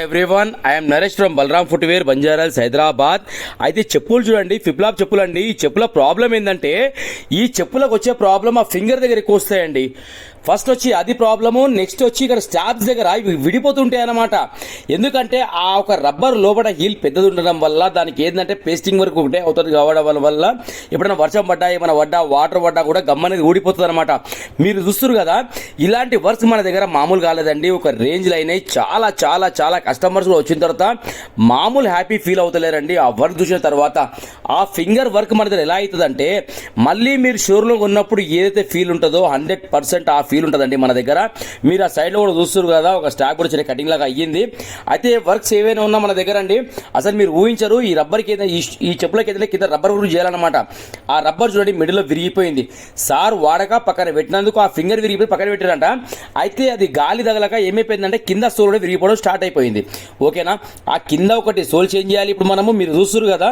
Everyone I'm Naresh from Balaram footwear Banjara Hills Hyderabad అయితే చెప్పులు చూడండి ఫిప్లాప్ చెప్పులు అండి ఈ చెప్పుల ప్రాబ్లం ఏంటంటే ఈ చెప్పులకు వచ్చే ప్రాబ్లం ఆ ఫింగర్ దగ్గర ఎక్కువ వస్తాయండి. ఫస్ట్ వచ్చి అది ప్రాబ్లము నెక్స్ట్ వచ్చి ఇక్కడ స్టాప్స్ దగ్గర ఇవి విడిపోతుంటాయి అనమాట ఎందుకంటే ఆ ఒక రబ్బర్ లోపల హీల్ పెద్దది ఉండడం వల్ల దానికి ఏంటంటే పేస్టింగ్ వరకు ఒకటే అవుతుంది కావడం వల్ల- ఎప్పుడైనా వర్షం పడ్డా ఏమైనా పడ్డా వాటర్ పడ్డా కూడా గమ్ అనేది ఊడిపోతుంది అనమాట మీరు చూస్తారు కదా ఇలాంటి వర్క్స్ మన దగ్గర మామూలు కాలేదండి. ఒక రేంజ్లో అయినాయి. చాలా చాలా చాలా కస్టమర్స్ వచ్చిన తర్వాత మామూలు హ్యాపీ ఫీల్ అవుతలేరండి ఆ వర్క్ చూసిన తర్వాత. ఆ ఫింగర్ వర్క్ మన దగ్గర ఎలా అవుతుందంటే మళ్ళీ మీరు షోరూమ్లో ఉన్నప్పుడు ఏదైతే ఫీల్ ఉంటుందో హండ్రెడ్ పర్సెంట్ ఆ ఫీల్ ఉంటుందండి మన దగ్గర. మీరు ఆ సైడ్లో కూడా చూస్తారు కదా ఒక స్టాక్ కూడా చిన్న కటింగ్ లాగా అయ్యింది. అయితే వర్క్స్ ఏవైనా ఉన్నా మన దగ్గర అండి అసలు మీరు ఊహించరు ఈ రబ్బర్కి ఏదైనా ఈ చెప్పులకి ఏదైనా కింద రబ్బర్ కూడా చేయాలన్నమాట. ఆ రబ్బర్ చూడండి మిడిల్లో విరిగిపోయింది. సార్ వాడక పక్కన పెట్టినందుకు ఆ ఫింగర్ విరిగిపోయి పక్కన పెట్టారంట. అయితే అది గాలి తగలక ఏమైపోయిందంటే కింద సోల్ కూడా విరిగిపోవడం స్టార్ట్ అయిపోయింది. ఓకేనా? ఆ కింద ఒకటి సోల్ చేంజ్ చేయాలి ఇప్పుడు మనము మీరు చూస్తారు కదా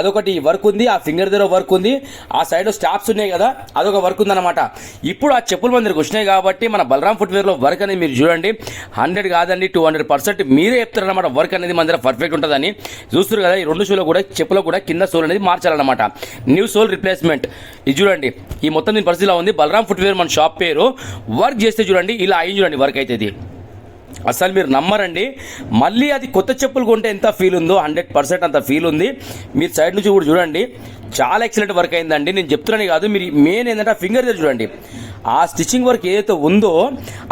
అదొకటి వర్క్ ఉంది ఆ ఫింగర్ దగ్గర వర్క్ ఉంది. ఆ సైడ్ స్టాప్స్ ఉన్నాయి కదా అదొక వర్క్ ఉందన్నమాట. ఇప్పుడు ఆ చెప్పుల మన వచ్చిన వచ్చినాయి కాబట్టి మన బలరాం ఫుట్వేర్లో వర్క్ అనేది మీరు చూడండి. హండ్రెడ్ కాదండి టూ హండ్రెడ్ పర్సెంట్ మీరే చెప్తారనమాట వర్క్ అనేది మన దగ్గర పర్ఫెక్ట్ ఉంటుందని. చూస్తారు కదా ఈ రెండు షోలో కూడా చెప్పులో కూడా కింద సోల్ అనేది మార్చాలన్నమాట. న్యూ సోల్ రిప్లేస్మెంట్ ఇది చూడండి ఈ మొత్తం దీని పరిస్థితిలో ఉంది. బలరాం ఫుట్వేర్ మన షాప్ పేరు. వర్క్ చేస్తే చూడండి ఇలా అయ్యి చూడండి వర్క్ అయితే ఇది. అసలు మీరు నమ్మరండి. మళ్ళీ అది కొత్త చెప్పులు కొంటే ఎంత ఫీల్ ఉందో హండ్రెడ్ పర్సెంట్ అంత ఫీల్ ఉంది. మీరు సైడ్ నుంచి కూడా చూడండి చాలా ఎక్సలెంట్ వర్క్ అయిందండి. నేను చెప్తున్నాను కాదు మీరు మెయిన్ ఏంటంటే ఫింగర్ దగ్గర చూడండి. ఆ స్టిచ్చింగ్ వర్క్ ఏదైతే ఉందో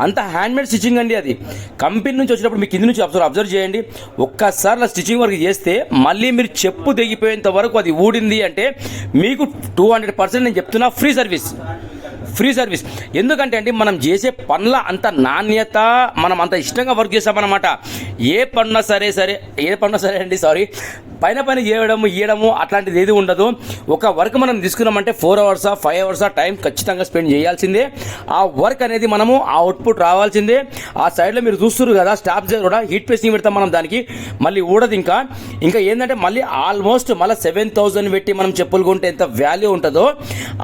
అంత హ్యాండ్మేడ్ స్టిచ్చింగ్ అండి అది. కంపెనీ నుంచి వచ్చినప్పుడు మీకు కింది నుంచి అబ్జర్వ్ అబ్జర్వ్ చేయండి. ఒక్కసారి అలా స్టిచ్చింగ్ వర్క్ చేస్తే మళ్ళీ మీరు చెప్పు తెగిపోయేంత వరకు అది ఊడింది అంటే మీకు టూ హండ్రెడ్ పర్సెంట్ నేను చెప్తున్నా ఫ్రీ సర్వీస్ ఫ్రీ సర్వీస్. ఎందుకంటే అండి మనం చేసే పనుల అంత నాణ్యత మనం అంత ఇష్టంగా వర్క్ చేస్తామన్నమాట. ఏ పనున్నా సరే సరే ఏ పనున్నా సరే అండి సారీ పైన పైన చేయడము ఇయ్యడము అట్లాంటిది ఏది ఉండదు. ఒక వర్క్ మనం తీసుకున్నామంటే ఫోర్ అవర్సా ఫైవ్ అవర్సా టైం ఖచ్చితంగా స్పెండ్ చేయాల్సిందే. ఆ వర్క్ అనేది మనము ఆ అవుట్పుట్ రావాల్సిందే. ఆ సైడ్లో మీరు చూస్తున్నారు కదా స్టాప్ కూడా హీట్ పేస్టింగ్ పెడతాం మనం దానికి. మళ్ళీ ఊడదు ఇంకా. ఇంకా ఏంటంటే మళ్ళీ ఆల్మోస్ట్ మళ్ళీ సెవెన్ థౌసండ్ పెట్టి మనం చెప్పులు కొంటే ఎంత వాల్యూ ఉంటుందో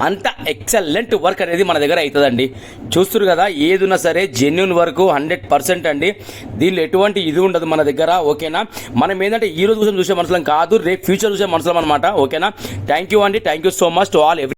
అంత ఎక్సలెంట్ వర్క్ అనేది మన దగ్గర అవుతుందండి. చూస్తారు కదా ఏదున్నా సరే జెన్యున్ వర్క్ హండ్రెడ్ పర్సెంట్ అండి. దీనిలో ఎటువంటి ఇది ఉండదు మన దగ్గర ఓకేనా? మనం ఏంటంటే ఈ రోజు కోసం చూసే మనుషులం కాదు రేపు ఫ్యూచర్ చూసే మనుషులం అనమాట ఓకేనా? థ్యాంక్ యూ అండి thank you so much to all every